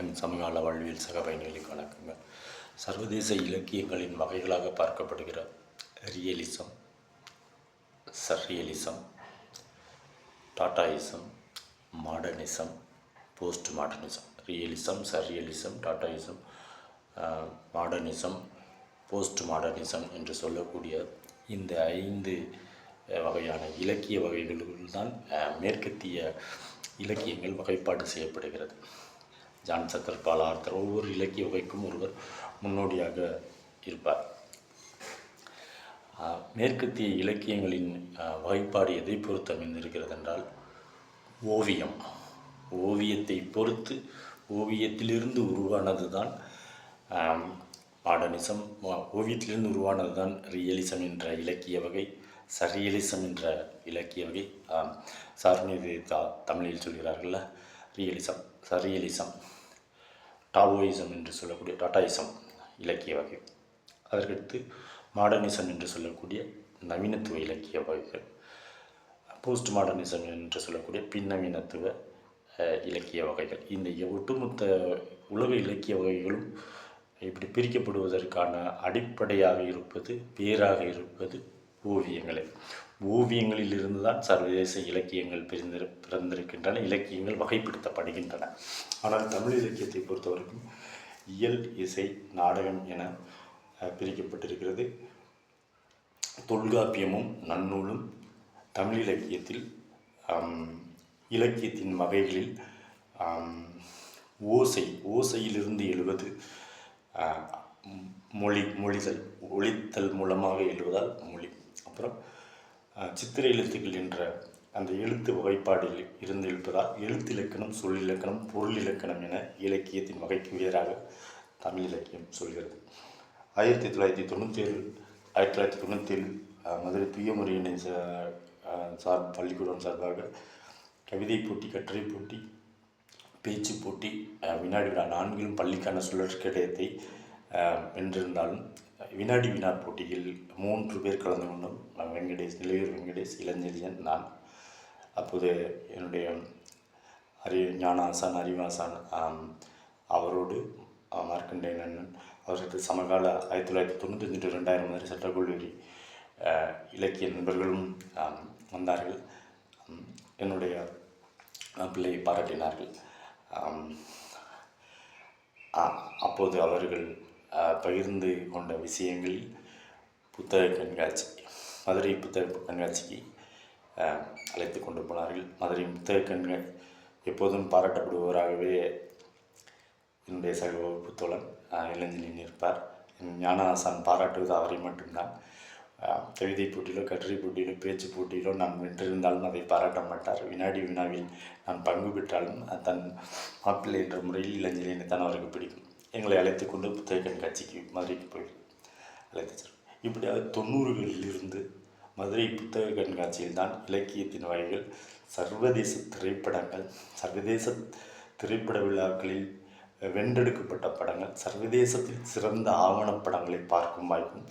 M சமகால வாழ்வில் சக பயணிகளுக்கு வணக்கங்க சர்வதேச இலக்கியங்களின் வகைகளாக பார்க்கப்படுகிற realism surrealism dadaism modernism post modernism realism surrealism dadaism modernism post modernism என்று சொல்லக்கூடிய இந்த ஐந்து வகையான இலக்கிய வகைகளுள் தான் மேற்கத்திய இலக்கியங்கள் வகைப்பாடு செய்யப்படுகிறது. ஜான் சக்கர் பால் ஆர்த்தர் ஒவ்வொரு இலக்கிய வகைக்கும் ஒருவர் முன்னோடியாக இருப்பார். மேற்கத்திய இலக்கியங்களின் வகைப்பாடு எதை பொறுத்து அமைந்திருக்கிறது என்றால் ஓவியம். ஓவியத்தை பொறுத்து ஓவியத்திலிருந்து உருவானது தான் மாடர்னிசம் ஓவியத்திலிருந்து உருவானது தான் ரியலிசம் என்ற இலக்கிய வகை சரியலிசம் என்ற இலக்கிய வகை. ஆம், தா தமிழில் சொல்கிறார்கள்ல ரியலிசம் சரியலிசம் டாவோயிசம் என்று சொல்லக்கூடிய டாட்டாயிசம் இலக்கிய வகை. அதற்கடுத்து மாடர்னிசம் என்று சொல்லக்கூடிய நவீனத்துவ இலக்கிய வகைகள். போஸ்ட் மாடர்னிசம் என்று சொல்லக்கூடிய பின்னவீனத்துவ இலக்கிய வகைகள். இந்த ஒட்டுமொத்த உலக இலக்கிய வகைகளும் இப்படி பிரிக்கப்படுவதற்கான அடிப்படையாக இருப்பது பேராக இருப்பது ஓவியங்களே. ஓவியங்களில் இருந்து தான் சர்வதேச இலக்கியங்கள் பிரிந்திரு பிறந்திருக்கின்றன இலக்கியங்கள் வகைப்படுத்தப்படுகின்றன. ஆனால் தமிழ் இலக்கியத்தை பொறுத்தவரைக்கும் இயல் இசை நாடகம் என பிரிக்கப்பட்டிருக்கிறது. தொல்காப்பியமும் நன்னூலும் தமிழ் இலக்கியத்தில் இலக்கியத்தின் வகைகளில் ஓசை ஓசையிலிருந்து எழுவது மொழி மொழிதல் ஒழித்தல் மூலமாக எழுவதால் மொழி. அப்புறம் சித்திர எழுத்துக்கள் என்ற அந்த எழுத்து வகைப்பாடில் இருந்து எழுப்பதால் எழுத்து இலக்கணம் சொல் இலக்கணம் பொருள் இலக்கணம் என இலக்கியத்தின் வகைக்கு வேறாக தமிழ் இலக்கியம் சொல்கிறது. ஆயிரத்தி தொள்ளாயிரத்தி தொண்ணூற்றி ஏழு ஆயிரத்தி தொள்ளாயிரத்தி தொண்ணூற்றி ஏழு மதுரை தூயமுறையினை சார் பள்ளிக்கூடம் சார்பாக கவிதை போட்டி கட்டுரை போட்டி பேச்சு போட்டி வினாடி வினா நான்கிலும் பள்ளிக்கான சுழற்கடையத்தை அஹ், வென்றிருந்தாலும் வினாடி வினா போட்டியில் மூன்று பேர் கலந்து கொண்டோம். வெங்கடேஷ் நிலையூர் வெங்கடேஷ் இளஞ்செழியன் நான். அப்போது என்னுடைய அறி ஞானாசான் அறிவாசான் அவரோடு அஹ், மார்க்கண்டேயன் அண்ணன் சமகால ஆயிரத்தி தொள்ளாயிரத்தி தொண்ணூத்தஞ்சு டு ரெண்டாயிரம் வரை சட்டக்கல்லூரி இலக்கிய நண்பர்களும் வந்தார்கள். என்னுடைய பிள்ளையை பாராட்டினார்கள். அப்போது அவர்கள் பகிர்ந்து கொண்ட விஷயங்களில் புத்தக கண்காட்சி மதுரை புத்தக கண்காட்சிக்கு அழைத்து கொண்டு போனார்கள். மதுரை புத்தக கண்கா எப்போதும் பாராட்டப்படுபவராகவே என்னுடைய சக வகுப்பு தோழன் அஹ், இருப்பார். ஞானஹாசன் பாராட்டுவது அவரை மட்டும்தான். கவிதை போட்டியிலோ கட்டுரை போட்டியிலோ பேச்சு போட்டியிலோ நான் வென்றிருந்தாலும் அதை பாராட்ட மாட்டார். வினாடி வினாவில் நான் பங்கு பெற்றாலும் தன் மாப்பிள்ளை என்ற முறையில் இளஞ்செழியனை தான் அவருக்கு பிடிக்கும். எங்களை அழைத்து கொண்டு புத்தக கண்காட்சிக்கு மதுரைக்கு போய் அழைத்து செல்வார் இப்படியாக தொண்ணூறுகளிலிருந்து மதுரை புத்தக கண்காட்சியில் தான் இலக்கியத்தின் வகைகள் சர்வதேச திரைப்படங்கள் சர்வதேச திரைப்பட விழாக்களில் வென்றெடுக்கப்பட்ட படங்கள் சர்வதேசத்தில் சிறந்த ஆவணப்படங்களை பார்க்கும் வாய்ப்பும்